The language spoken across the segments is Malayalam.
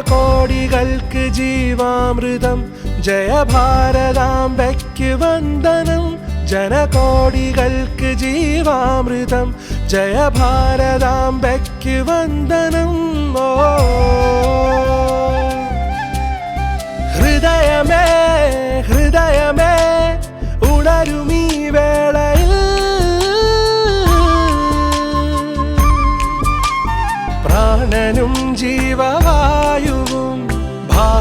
ജനകോടികൾക്ക് ജീവാമൃതം ജയഭാരതാംബയ്ക്ക് വന്ദനം. ജനകോടികൾക്ക് ജീവാമൃതം ജയഭാരതാംബയ്ക്ക് വന്ദനം. ഓ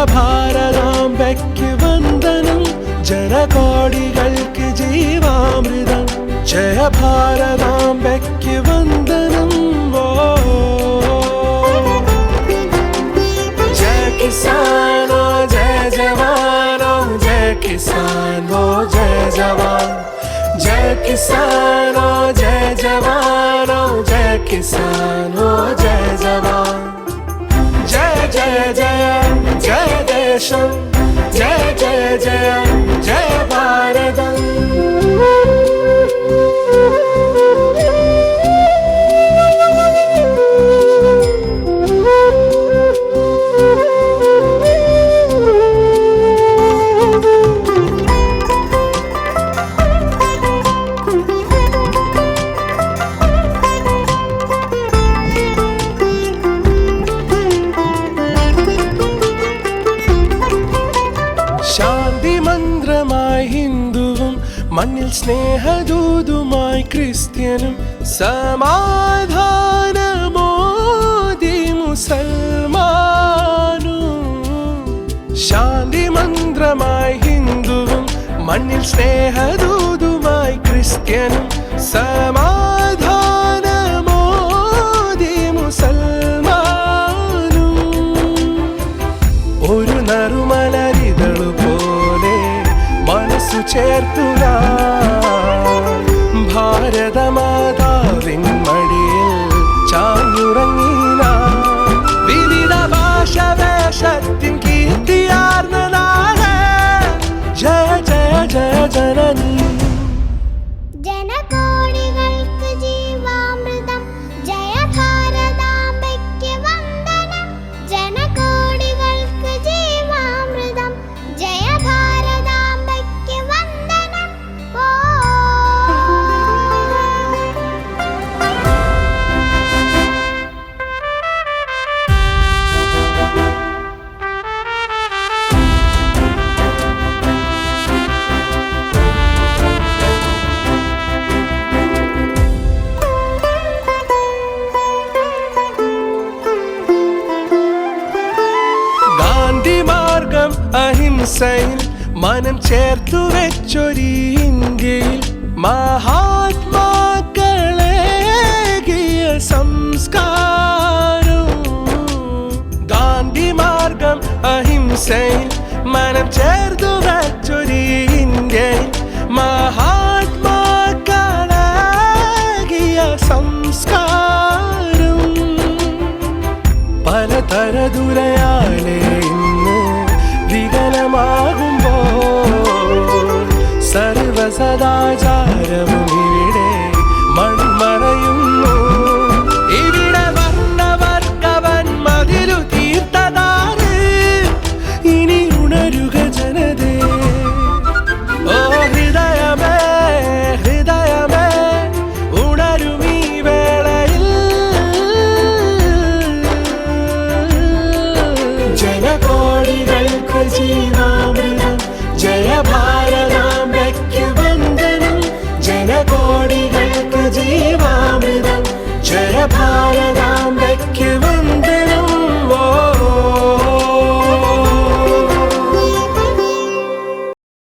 ജയഭാരതാംബയ്ക്ക് വന്ദനം. ജനകോടികൾക്ക് ജീവാമൃതം. ജയഭാരതാംബയ്ക്ക് വന്ദനം. ഓ. ജയ കിസാനോ ജയ ജവാനോ ജയ കിസാനോ ജയ ജവാൻ. ജയ കിസാനോ ജയ ജവാനോ ജയ കിസാനോ. മണ്ണിൽ സ്നേഹദൂതുമായി ക്രിസ്ത്യനും സമാധാനമോദി മുസൽമാനും. ശാന്തി മന്ത്രമായി ഹിന്ദുവും മണ്ണിൽ സ്നേഹദൂതുമായി ക്രിസ്ത്യനും സമാധാനമോദി അഹിംസയിൽ മനം ചേർത്തു വെച്ചൊരു ഇന്ത്യയിൽ മഹാത്മാക്കളേകിയ സംസ്കാരവും. ഗാന്ധി മാർഗം അഹിംസയിൽ മനം ചേർത്തു വെച്ചൊരു ഇന്ത്യയിൽ മഹാത്മാക്കളേകിയ സംസ്കാരം പലതര ദുരയാലേ വികലമാകുമ്പോൾ സർവസദാചാരവും ഇവിടെ